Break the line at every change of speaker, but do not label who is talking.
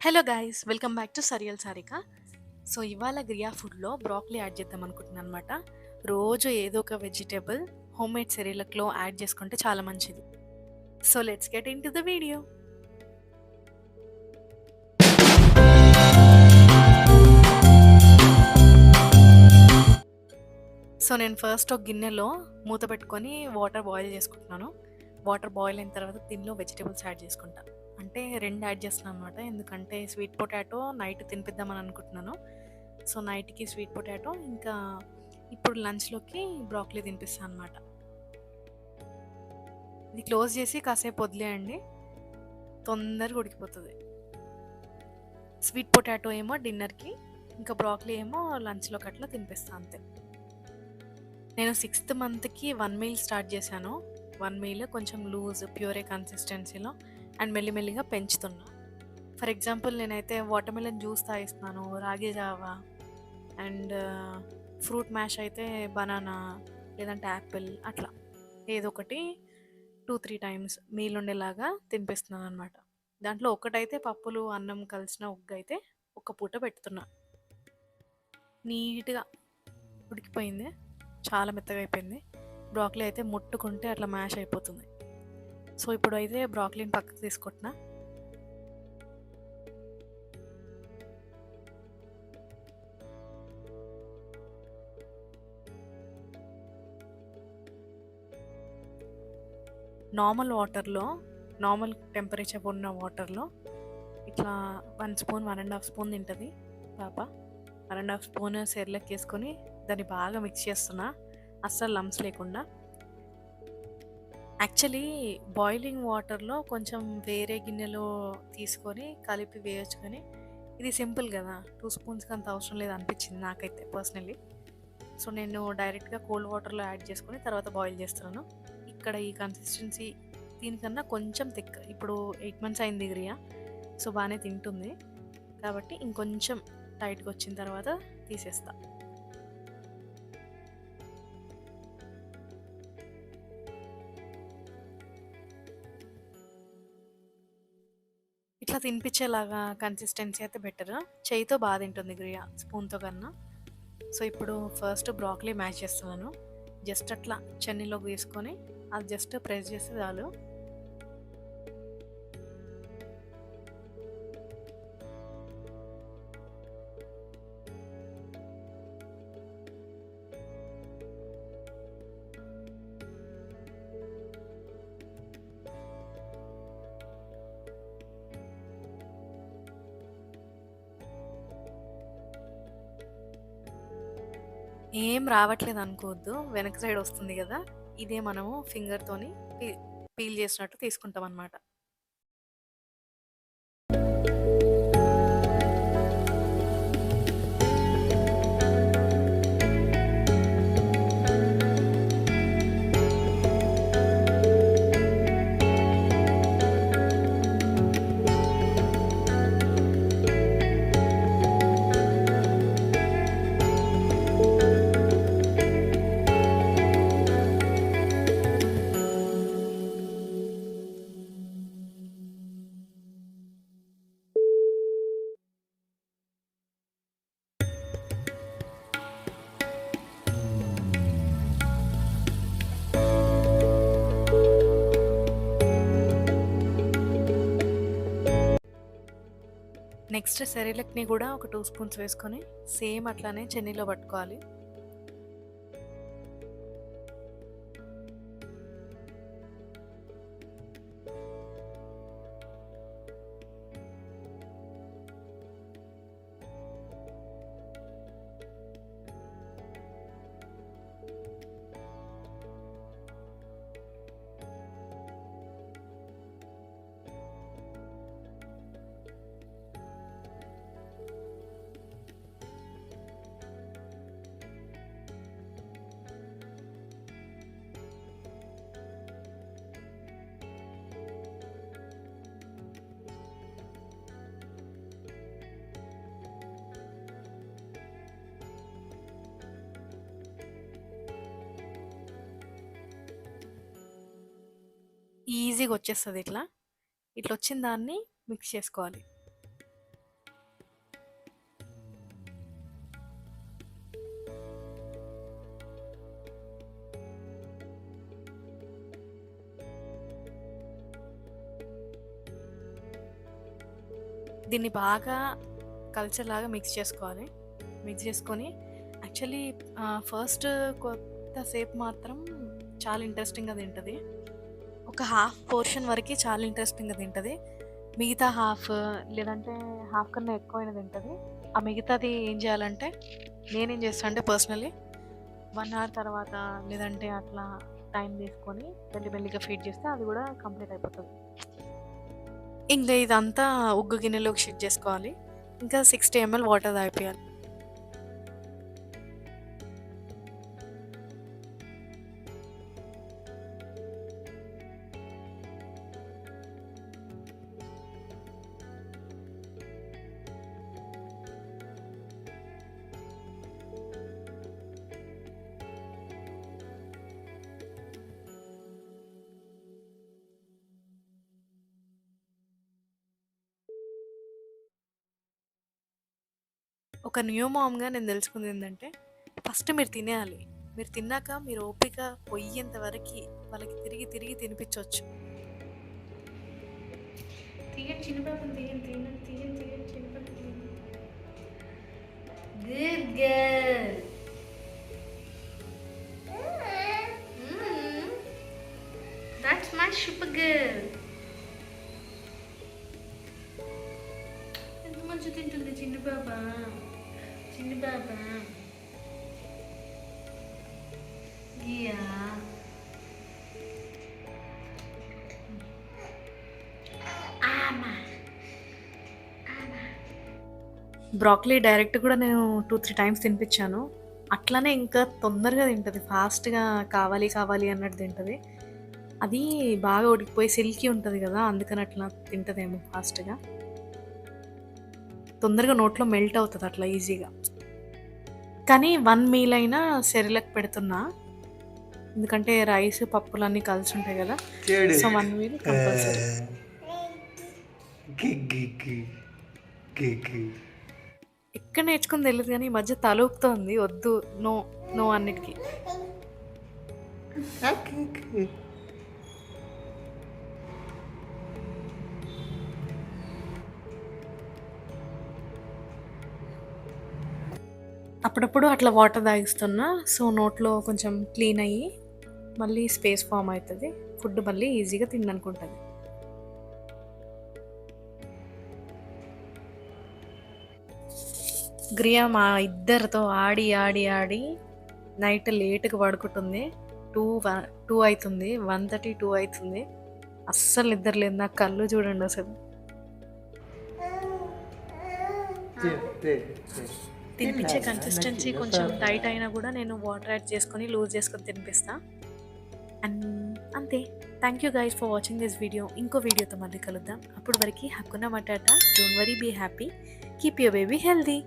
Hello guys welcome back to cereal Sarika so ఇవాళ గ్రియా ఫుడ్లో బ్రాక్లీ యాడ్ చేద్దాం అనుకుంటున్నాను అనమాట రోజు ఏదో ఒక వెజిటేబుల్ హోమ్ మేడ్ సెరీలక్లో యాడ్ చేసుకుంటే చాలా మంచిది. So let's get in to the video so నేను ఫస్ట్ ఒక గిన్నెలో మూత పెట్టుకొని వాటర్ బాయిల్ చేసుకుంటున్నాను. వాటర్ బాయిల్ అయిన తర్వాత దీనిలో వెజిటేబుల్స్ యాడ్ చేసుకుంటాను అంటే రెండు యాడ్ చేస్తున్నాను అనమాట ఎందుకంటే స్వీట్ పొటాటో నైట్ తినిపిద్దామని అనుకుంటున్నాను. సో నైట్కి స్వీట్ పొటాటో ఇంకా ఇప్పుడు లంచ్లోకి బ్రాక్లీ తినిపిస్తాను అనమాట ఇది క్లోజ్ చేసి కాసేపు వదిలేయండి. తొందరగా ఉడికిపోతుంది. స్వీట్ పొటాటో ఏమో డిన్నర్కి ఇంకా బ్రాక్లీ ఏమో లంచ్లోకి అట్లా తినిపిస్తాను అంతే. నేను సిక్స్త్ మంత్కి వన్ మీల్ స్టార్ట్ చేశాను. వన్ మీల్ కొంచెం లూజ్ ప్యూరే కన్సిస్టెన్సీలో. అండ్ మెల్లిమెల్లిగా పెంచుతున్నా. ఫర్ ఎగ్జాంపుల్ నేనైతే వాటర్మెలన్ జ్యూస్ తాగిస్తున్నాను రాగి జావా అండ్ ఫ్రూట్ మ్యాష్ అయితే బనానా లేదంటే యాపిల్ అట్లా. ఏదో ఒకటి టూ త్రీ టైమ్స్ మీల్ ఉండేలాగా తినిపిస్తున్నాను అనమాట దాంట్లో ఒకటైతే పప్పులు అన్నం కలిసిన ఉగ్గు అయితే ఒక పూట పెడుతున్నా నీట్గా ఉడికిపోయింది చాలా మెత్తగా అయిపోయింది. బ్రాక్లీ అయితే ముట్టుకుంటే అట్లా మ్యాష్ అయిపోతుంది. సో ఇప్పుడు అయితే బ్రాక్లీని పక్కకు తీసుకుంటున్నా. నార్మల్ వాటర్లో నార్మల్ టెంపరేచర్ ఉన్న వాటర్లో ఇట్లా one spoon one and half spoon తింటుంది పాప. One and half spoon Cerelac వేసుకొని దాన్ని బాగా మిక్స్ చేస్తున్నా. అస్సలు లమ్స్ లేకుండా. యాక్చువల్లీ బాయిలింగ్ వాటర్లో కొంచెం వేరే గిన్నెలో తీసుకొని కలిపి వేయొచ్చు కానీ ఇది సింపుల్ కదా. టూ స్పూన్స్కి అంత అవసరం లేదు అనిపించింది నాకైతే పర్సనలీ సో నేను డైరెక్ట్గా కోల్డ్ వాటర్లో యాడ్ చేసుకొని తర్వాత బాయిల్ చేస్తున్నాను. ఇక్కడ ఈ కన్సిస్టెన్సీ దీనికన్నా కొంచెం థిక్ ఇప్పుడు ఎయిట్ మంత్స్ అయింది గ్రియా సో బాగానే తింటుంది. కాబట్టి ఇంకొంచెం టైట్గా వచ్చిన తర్వాత తీసేస్తాను ఇట్లా తినిపించేలాగా కన్సిస్టెన్సీ అయితే బెటర్ చేయితో బాగా తింటుంది గ్రియా స్పూన్తో కన్నా. సో ఇప్పుడు ఫస్ట్ బ్రాక్లీ మ్యాచ్ చేస్తున్నాను. జస్ట్ అట్లా చెన్నీలోకి తీసుకొని అది జస్ట్ ప్రెస్ చేస్తే చాలు. ఏం రావట్లేదు అనుకోవద్దు. వెనక సైడ్ వస్తుంది కదా ఇదే మనము ఫింగర్తోని పీల్ చేసినట్టు తీసుకుంటాం అనమాట నెక్స్ట్ సెరిలక్ని కూడా ఒక టూ స్పూన్స్ వేసుకొని సేమ్ అట్లానే చెన్నీలో పట్టుకోవాలి. ఈజీగా వచ్చేస్తుంది ఇట్లా. ఇట్లా వచ్చిన దాన్ని మిక్స్ చేసుకోవాలి. దీన్ని బాగా కల్చర్ లాగా మిక్స్ చేసుకోవాలి. మిక్స్ చేసుకొని యాక్చువల్లీ ఫస్ట్ కొంతసేపు మాత్రం చాలా ఇంట్రెస్టింగ్గా తింటుంది. ఒక హాఫ్ పోర్షన్ వరకు చాలా ఇంట్రెస్టింగ్గా తింటుంది. మిగతా హాఫ్ లేదంటే హాఫ్ కన్నా ఎక్కువైనా తింటుంది. ఆ మిగతాది ఏం చేయాలంటే నేనేం చేస్తాను అంటే పర్సనలీ వన్ అవర్ తర్వాత లేదంటే అట్లా టైం తీసుకొని మెల్లి మెల్లిగా ఫీడ్ చేస్తే అది కూడా కంప్లీట్ అయిపోతుంది. ఇంకా ఇదంతా ఉగ్గు గిన్నెలోకి షిఫ్ట్ చేసుకోవాలి. ఇంకా సిక్స్టీ ఎంఎల్ వాటర్ తాగిపోయాలి. ఒక న్యూ మామ్గా నేను తెలుసుకుంది ఏంటంటే ఫస్ట్ మీరు తినేయాలి. మీరు తిన్నాక మీరు ఓపిక పొయ్యేంత వరకు వాళ్ళకి తిరిగి తిరిగి తినిపించవచ్చు
తీయండి చిన్నపాపని తీయండి తీయండి తీయండి తీయండి చిన్నపాపని తీయండి good girl that's my super girl ఎంత మంచి తింటుంది చిన్న పాప చిన్న పాప గియా?
బ్రాక్లీ డైరెక్ట్ కూడా నేను టూ త్రీ టైమ్స్ తినిపించాను. అట్లానే ఇంకా తొందరగా తింటుంది. ఫాస్ట్గా కావాలి కావాలి అన్నట్టు తింటుంది. అది బాగా ఉడికిపోయి సిల్కీ ఉంటుంది కదా అందుకని అట్లా తింటుందేమో ఫాస్ట్గా. తొందరగా నోట్లో మెల్ట్ అవుతుంది అట్లా ఈజీగా కానీ వన్ మీల్ అయినా సెరిలక్ పెడుతున్నా. ఎందుకంటే రైస్ పప్పులన్నీ కలిసి ఉంటాయి కదా. సో వన్ మీల్ ఎక్కడ నేర్చుకుని తెలియదు కానీ ఈ మధ్య తలూపుతోంది. వద్దు. నో నో అన్నిటికీ. అప్పుడప్పుడు అట్లా వాటర్ తాగిస్తున్నా సో నోట్లో కొంచెం క్లీన్ అయ్యి మళ్ళీ స్పేస్ ఫామ్ అవుతుంది. ఫుడ్ మళ్ళీ ఈజీగా తిననుకుంటుంది గ్రియా మా ఇద్దరితో ఆడి ఆడి ఆడి నైట్ లేట్గా పడుకుంటుంది. టూ టూ అవుతుంది వన్ థర్టీ టూ అవుతుంది. అస్సలు నిద్ర లేదు నా కళ్ళు చూడండి అసలు. తినిపించే కన్సిస్టెన్సీ కొంచెం టైట్ అయినా కూడా నేను వాటర్ యాడ్ చేసుకొని లూజ్ చేసుకొని తినిపిస్తా. అండ్ అంతే. Thank you guys for watching this video ఇంకో వీడియోతో మళ్ళీ కలుద్దాం. అప్పటి వరకు హక్కున మటాట. Don't worry be happy keep your baby healthy